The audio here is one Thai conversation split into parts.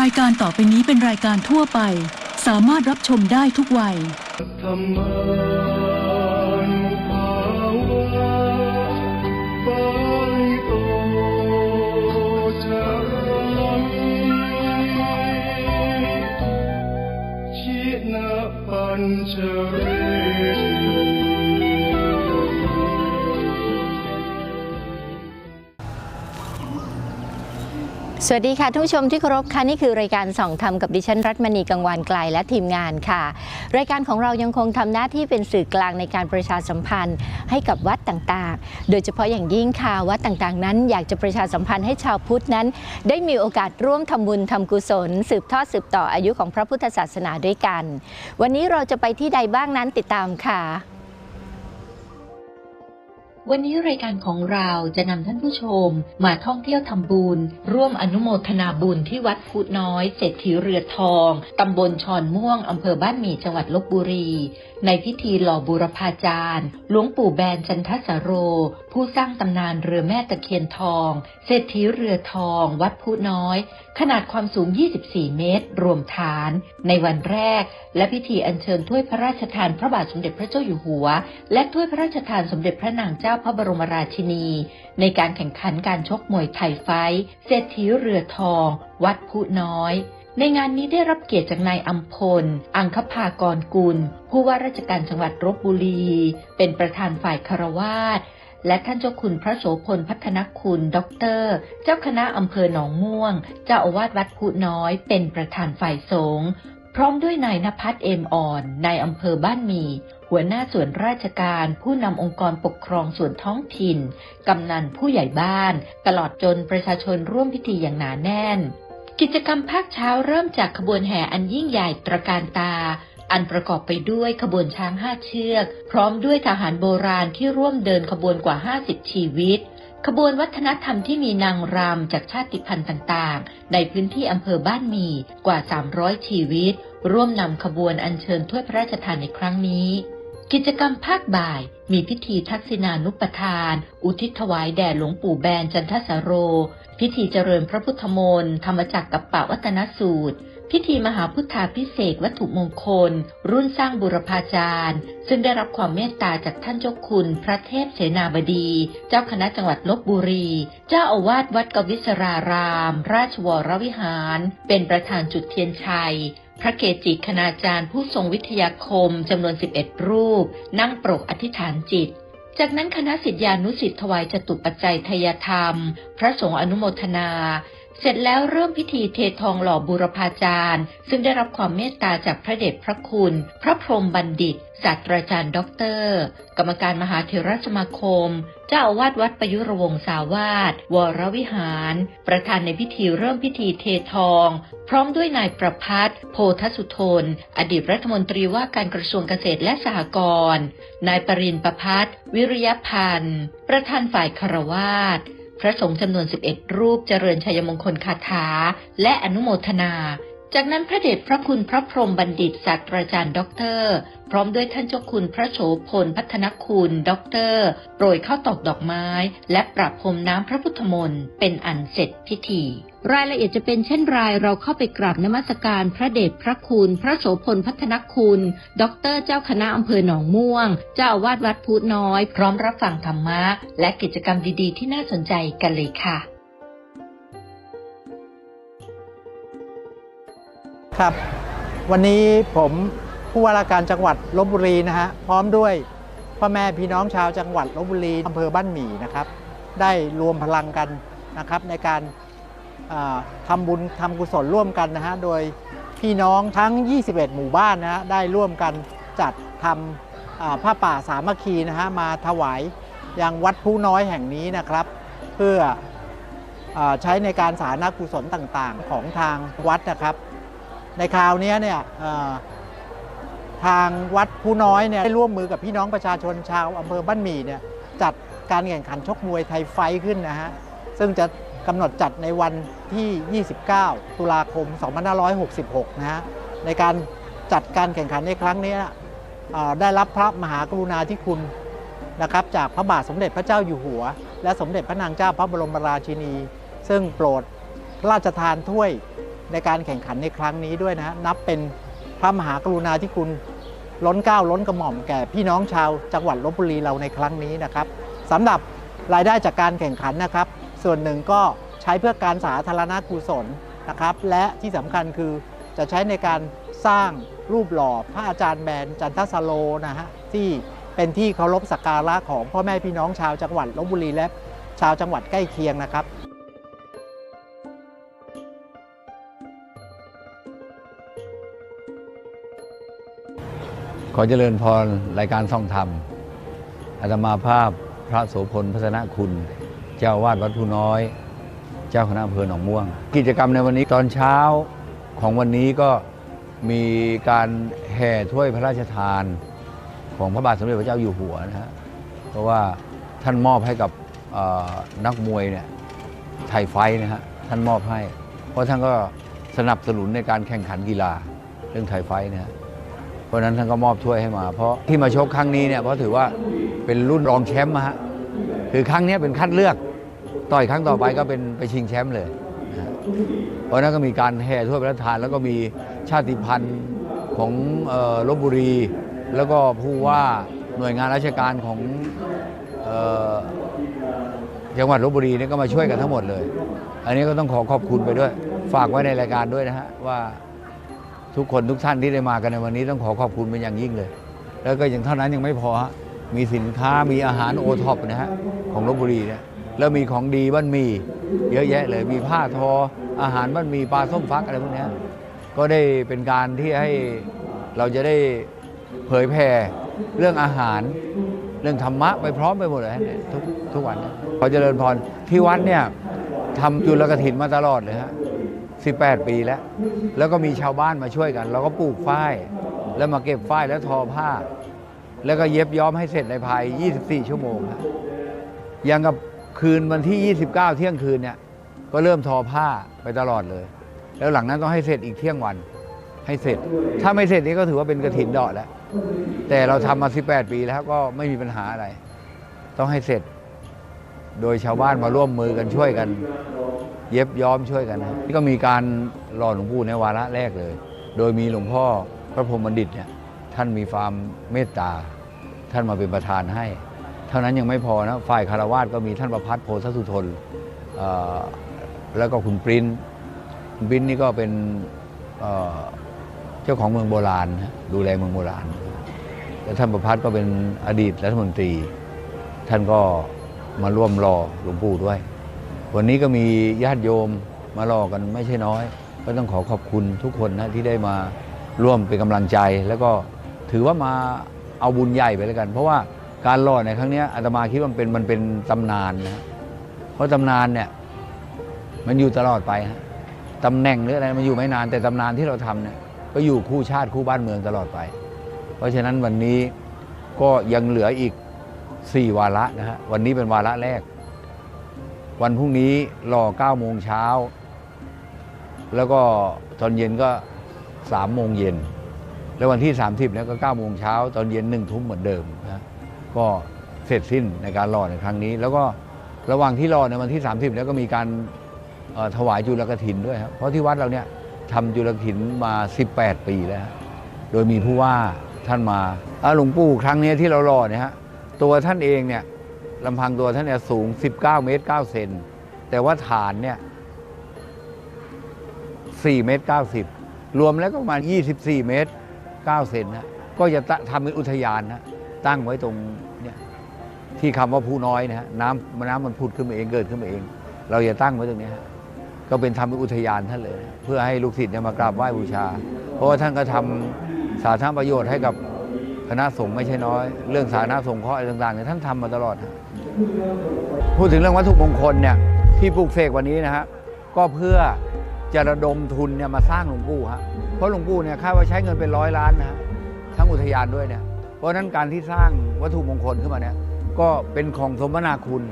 รายการต่อไปนี้เป็นรายการทั่วไป สามารถรับชมได้ทุกวัย ธรรมานุภาวะปาลิโตจรังชินะปัญจเร สวัสดีค่ะท่านผู้ชมที่เคารพค่ะนี่คือรายการส่องธรรมกับดิฉันรัตมณีกังวานไกลและทีมงานค่ะ รายการของเรายังคงทำหน้าที่เป็นสื่อกลางในการประชาสัมพันธ์ให้กับวัดต่างๆ โดยเฉพาะอย่างยิ่งค่ะวัดต่างๆ นั้น อยากจะประชาสัมพันธ์ให้ชาวพุทธนั้น ได้มีโอกาสร่วมทำบุญทำกุศล สืบทอดสืบต่ออายุของพระพุทธศาสนาด้วยกัน วันนี้เราจะไปที่ใดบ้างนั้นติดตามค่ะ วันนี้รายการของเราจะนำท่านผู้ชมมาท่องเที่ยวทำบุญ ร่วมอนุโมทนาบุญที่วัดพุน้อยเศรษฐีเรือทองตำบลชอนม่วงอำเภอบ้านหมี่จังหวัดลบบุรีในพิธีหล่อบูรพาจารย์ หลวงปู่แบนจันทสโร ผู้สร้างตำนานเรือแม่ตะเคียนทอง เศรษฐีเรือทอง วัดพุน้อย ขนาดความสูง 24 เมตร รวมฐาน ในวันแรก และพิธีอัญเชิญถ้วยพระราชทานพระบาทสมเด็จพระเจ้าอยู่หัว และถ้วยพระราชทานสมเด็จพระนางเจ้าพระบรมราชินี ในการแข่งขันการชกมวยไทยไฟ เศรษฐีเรือทอง วัดพุน้อย ในงานนี้ได้รับเกียรติจากนายอัมพล อังคภากรกุล ผู้ว่าราชการจังหวัดลบบุรี เป็นประธานฝ่ายคารวาสและท่านเจ้าคุณพระโสพลพัฒนคุณด็อกเตอร์ เจ้าคณะอำเภอหนองม่วง เจ้าอาวาสวัดพุน้อย เป็นประธานฝ่ายสงฆ์พร้อมด้วยนายนภัสเอมอ่อนนายอำเภอบ้านมี หัวหน้าส่วนราชการ ผู้นำองค์กรปกครองส่วนท้องถิ่น กำนันผู้ใหญ่บ้าน ตลอดจนประชาชนร่วมพิธีอย่างหนาแน่น กิจกรรมภาคเช้าเริ่มจากขบวนแห่อันยิ่งใหญ่ตระการตา อันประกอบไปด้วยขบวนช้างห้าเชือก พร้อมด้วยทหารโบราณที่ร่วมเดินขบวนกว่า 50 ชีวิต ขบวนวัฒนธรรมที่มีนางรำจากชาติพันธุ์ต่างๆ ในพื้นที่อำเภอบ้านมีกว่า 300 ชีวิต ร่วมนำขบวนอัญเชิญถ้วยพระราชทานในครั้งนี้ กิจกรรมภาคบ่ายมีพิธีทักษิณานุปทาน อุทิศถวายแด่หลวงปู่แบนจันทสโร พิธีเจริญพระพุทธมนต์ธรรมจักรกับปะวัตนสูตร พิธีมหาพุทธาพิเศษวัตถุมงคล รุ่นสร้างบุรพาจารย์ ซึ่งได้รับความเมตตาจากท่านเจ้าคุณ พระเทพเสนาบดี เจ้าคณะจังหวัดลบบุรี เจ้าอาวาสวัดกวิศราราม ราชวรวิหาร เป็นประธานจุดเทียนชัยพระเกจิคณาจารย์ผู้ทรงวิทยาคมจำนวน 11 รูป นั่งปรกอธิษฐานจิต จากนั้นคณะสิทธิานุสิทธิ์ถวายจตุปัจจัยทยธรรม พระสงฆ์อนุโมทนา เสร็จแล้วเริ่มพิธีเททองหล่อบูรพาจารย์ ซึ่งได้รับความเมตตาจากพระเดชพระคุณ พระพรหมบัณฑิตศาสตราจารย์ด็อกเตอร์ กรรมการมหาเถรสมาคม เจ้าอาวาสวัดประยุรวงศาวาสวรวิหาร ประธานในพิธีเริ่มพิธีเททอง พร้อมด้วยนายประพัฒน์โพธสุทน อดีตรัฐมนตรีว่าการกระทรวงเกษตรและสหกรณ์นายปรินประพัฒน์วิริยพันธ์ ประธานฝ่ายคารวาส พระสงฆ์จำนวน 11 รูปเจริญชัยมงคลคาถา และอนุโมทนา จากนั้นพระเดชพระคุณพระพรหมบัณฑิตศาสตราจารย์ด็อกเตอร์ พร้อมด้วยท่านเจ้าคุณพระโสพลพัฒนคุณด็อกเตอร์โปรยข้าวตอกดอกไม้ และปรับพรมน้ำพระพุทธมนต์เป็นอันเสร็จพิธี รายละเอียดจะเป็นเช่นไรเราเข้าไปกราบนมัสการพระเดชพระคุณ พระโสพลพัฒนคุณด็อกเตอร์เจ้าคณะอำเภอหนองม่วง เจ้าอาวาสวัดพุน้อย พร้อมรับฟังธรรมะและกิจกรรมดีๆ ที่น่าสนใจกันเลยค่ะ ครับ วันนี้ผมผู้ว่าราชการจังหวัดลบบุรีนะฮะพร้อมด้วยพ่อแม่พี่น้องชาวจังหวัดลบบุรีอำเภอบ้านหมี่นะครับ ได้รวมพลังกันนะครับในการอ่าทำบุญทำกุศลร่วมกันนะฮะโดยพี่น้องทั้ง 21 หมู่บ้านนะฮะได้ร่วมกันจัดทำผ้าป่าสามัคคีนะฮะมาถวายยังวัดผู้น้อยแห่งนี้นะครับ เพื่ออใช้ในการสาธารณกุศลต่างๆ ของทางวัดนะครับ ในคราวนี้เนี่ยทางวัดผู้น้อยเนี่ยได้ร่วมมือกับพี่น้องประชาชนชาวอำเภอบ้านหมี่เนี่ยจัดการแข่งขันชกมวยไทยไฟขึ้นนะฮะซึ่งจะกำหนดจัดในวันที่ 29 ตุลาคม 2566 นะฮะในการจัดการแข่งขันในครั้งนี้ได้รับพระมหากรุณาธิคุณนะครับจากพระบาทสมเด็จพระเจ้าอยู่หัว และสมเด็จพระนางเจ้าพระบรมราชินี ซึ่งโปรดราชทานถ้วย ในการแข่งขันในครั้งนี้ด้วยนะฮะนับเป็นพระมหากรุณาธิคุณล้นเกล้าล้นกระหม่อมแก่พี่น้องชาวจังหวัดลบบุรีเราในครั้งนี้นะครับสำหรับรายได้จากการแข่งขันนะครับ ส่วนหนึ่งก็ใช้เพื่อการสาธารณกุศลนะครับ และที่สำคัญคือจะใช้ในการสร้างรูปหล่อพระอาจารย์แบนจันทสโลนะฮะที่เป็นที่เคารพสักการะของพ่อแม่พี่น้องชาวจังหวัดลบบุรีและชาวจังหวัดใกล้เคียงนะครับ ขอเจริญพรรายการท่องธรรมอาตมาภาพพระโสพลพัฒนคุณ เจ้าวาดวัดผู้น้อย เจ้าคณะอำเภอหนองม่วง กิจกรรมในวันนี้ตอนเช้าของวันนี้ก็มีการแห่ถ้วยพระราชทานของพระบาทสมเด็จพระเจ้าอยู่หัวนะฮะเพราะว่าท่านมอบให้กับนักมวยเนี่ยไทยไฟนะฮะท่านมอบให้ เพราะท่านก็สนับสนุนในการแข่งขันกีฬาเรื่องไทยไฟนะฮะ เพราะนั้นท่านก็มอบถ้วยให้มา เพราะที่มาชกครั้งนี้เนี่ยเพราะถือว่าเป็นรุ่นรองแชมป์ฮะคือครั้งนี้เป็นคัดเลือก ต่อยครั้งต่อไปก็เป็นไปชิงแชมป์เลย เพราะนั้นก็มีการแห่ถ้วยพระราชทาน แล้วก็มีชาติพันธุ์ของออลบบุรี แล้วก็ผู้ว่าหน่วยงานราชการของออจังหวัดลบบุรีนี่ก็มาช่วยกันทั้งหมดเลย อันนี้ก็ต้องขอขอบคุณไปด้วย ฝากไว้ในรายการด้วยนะฮะว่า ทุกคนทุกท่านที่ได้มากันในวันนี้ต้องขอขอบคุณเป็นอย่างยิ่งเลย แล้วก็อย่างเท่านั้นยังไม่พอฮะมีสินค้ามีอาหารโอท็อปนะฮะของลบบุรีเนี่ยแล้วมีของดีบ้านมีเยอะแยะเลยมีผ้าทออาหารบ้านมีปลาส้มฟักอะไรพวกนี้ก็ได้เป็นการที่ให้เราจะได้เผยแผ่เรื่องอาหาร เรื่องธรรมะไปพร้อมไปหมดเลยฮะทุกทุกวันนะขอเจริญพรที่วัดเนี่ยทำจุลกถินมาตลอดเลยฮะ 18 ปีแล้ว แล้วก็มีชาวบ้านมาช่วยกัน เราก็ปลูกฝ้าย แล้วมาเก็บฝ้ายแล้วทอผ้า แล้วก็เย็บย้อมให้เสร็จในภาย 24 ชั่วโมงครับอย่างกับคืนวันที่ 29 เที่ยงคืนเนี่ย ก็เริ่มทอผ้าไปตลอดเลย แล้วหลังนั้นต้องให้เสร็จอีกเที่ยงวัน ให้เสร็จ ถ้าไม่เสร็จนี่ก็ถือว่าเป็นกระถินดาะแล้ว แต่เราทำมา 18 ปีแล้วก็ไม่มีปัญหาอะไร ต้องให้เสร็จ โดยชาวบ้านมาร่วมมือกันช่วยกัน เย็บย้อมช่วยกันนะนี่ก็มีการหล่อหลวงปู่ในวาระแรกเลย โดยมีหลวงพ่อพระพรหมบัณฑิตเนี่ยท่านมีความเมตตา ท่านมาเป็นประธานให้ เท่านั้นยังไม่พอนะฝ่ายคารวาสก็มีท่านประพัฒน์โพธสุทนแล้วก็คุณปรินคุณปรินนี่ก็เป็นเจ้าของเมืองโบราณ ดูแลเมืองโบราณแล้วท่านประพัฒน์ก็เป็นอดีตรัฐมนตรี ท่านก็มาร่วมรอหลวงปู่ด้วย วันนี้ก็มีญาติโยมมารอกันไม่ใช่น้อย ก็ต้องขอขอบคุณทุกคนนะที่ได้มาร่วมเป็นกำลังใจ แล้วก็ถือว่ามาเอาบุญใหญ่ไปแล้วกัน เพราะว่าการรอดในครั้งนี้อาตมาคิดว่ามันเป็นมันเป็นตำนานนะเพราะตำนานเนี่ยมันอยู่ตลอดไปฮะตำแหน่งหรืออะไรมันอยู่ไม่นานแต่ตำนานที่เราทำเนี่ยก็อยู่คู่ชาติคู่บ้านเมืองตลอดไป เพราะฉะนั้นวันนี้ก็ยังเหลืออีก 4 วาระนะฮะวันนี้เป็นวาระแรก วันพรุ่งนี้รอ9โมงเช้า แล้วก็ตอนเย็นก็3โมงเย็น แล้ววันที่ 30เนี่ยก็9โมงเช้า ตอนเย็น1ทุ่มเหมือนเดิมนะก็เสร็จสิ้นในการรอในครั้งนี้ แล้วก็ระหว่างที่รอในวันที่ 30แล้วก็มีการถวายจุลกถินด้วยครับเพราะที่วัดเราเนี่ยทำจุลกถินมา 18 ปีแล้ว โดยมีผู้ว่าท่านมาอ่าหลวงปู่ครั้งนี้ที่เรารอเนี่ยฮะตัวท่านเองเนี่ย ลำพังตัวท่านเนี่ยสูง 19 เมตร 9 เซน แต่ว่าฐานเนี่ย 4 เมตร 90 รวมแล้วก็ประมาณ 24 เมตร 9 เซนนะก็จะทำเป็นอุทยานนะตั้งไว้ตรงเนี่ยที่คำว่าผู้น้อยนะฮะน้ำน้ำมันพุดขึ้นมาเองเกิดขึ้นมาเอง เราจะตั้งไว้ตรงนี้ก็เป็นทำเป็นอุทยานท่านเลยนะเพื่อให้ลูกศิษย์เนี่ยมากราบไหว้บูชา เพราะว่าท่านก็ทำสาธารณประโยชน์ให้กับคณะสงฆ์ไม่ใช่น้อย เรื่องสาธารณสงเคราะห์อะไรต่างๆเนี่ยท่านทำมาตลอดฮะ พูดถึงเรื่องวัตถุมงคลเนี่ยที่ปลูกเสกวันนี้นะฮะก็เพื่อจะระดมทุนเนี่ยมาสร้างหลวงปู่ฮะเพราะหลวงปู่เนี่ยคาดว่าใช้เงินเป็นร้อยล้านนะฮะทั้งอุทยานด้วยเนี่ยเพราะนั้นการที่สร้างวัตถุมงคลขึ้นมาเนี่ยก็เป็นของสมนาคุณ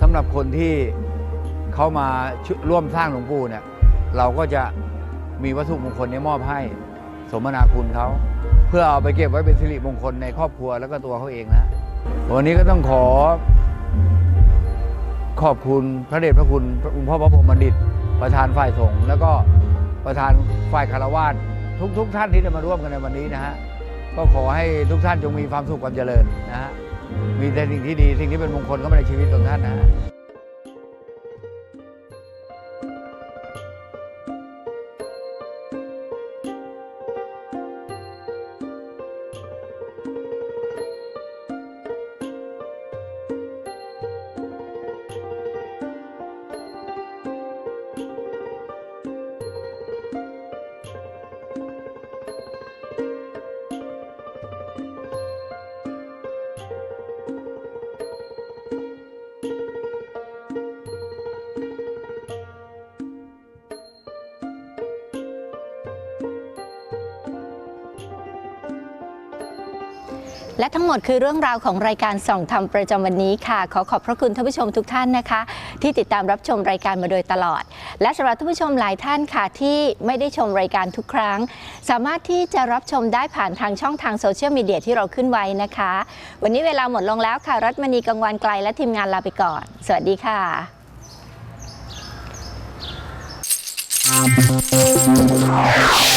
สำหรับคนที่เขามาร่วมสร้างหลวงปู่เนี่ยเราก็จะมีวัตถุมงคลเนี้มอบให้สมนาคุณเขาเพื่อเอาไปเก็บไว้เป็นสิริมงคลในครอบครัวแล้วก็ตัวเขาเองนะวันนี้ก็ต้องขอ ขอบคุณพระเดชพระคุณองค์พ่อพระพรหมบัณฑิต ประธานฝ่ายสงฆ์แล้วก็ประธานฝ่ายคารวะทุกทุกท่านที่ได้มาร่วมกันในวันนี้นะฮะก็ขอให้ทุกท่านจงมีความสุขความเจริญนะฮะมีแต่สิ่งที่ดีสิ่งที่เป็นมงคลเข้ามาในชีวิตของท่านนะฮะ และทั้งหมดคือเรื่องราวของรายการส่องธรรมประจำวันนี้ค่ะ ขอขอบพระคุณท่านผู้ชมทุกท่านนะคะ ที่ติดตามรับชมรายการมาโดยตลอด และสำหรับท่านผู้ชมหลายท่านค่ะ ที่ไม่ได้ชมรายการทุกครั้ง สามารถที่จะรับชมได้ผ่านทางช่องทางโซเชียลมีเดียที่เราขึ้นไว้นะคะ วันนี้เวลาหมดลงแล้วค่ะ รัตมณีกังวานไกลและทีมงานลาไปก่อน สวัสดีค่ะ Thank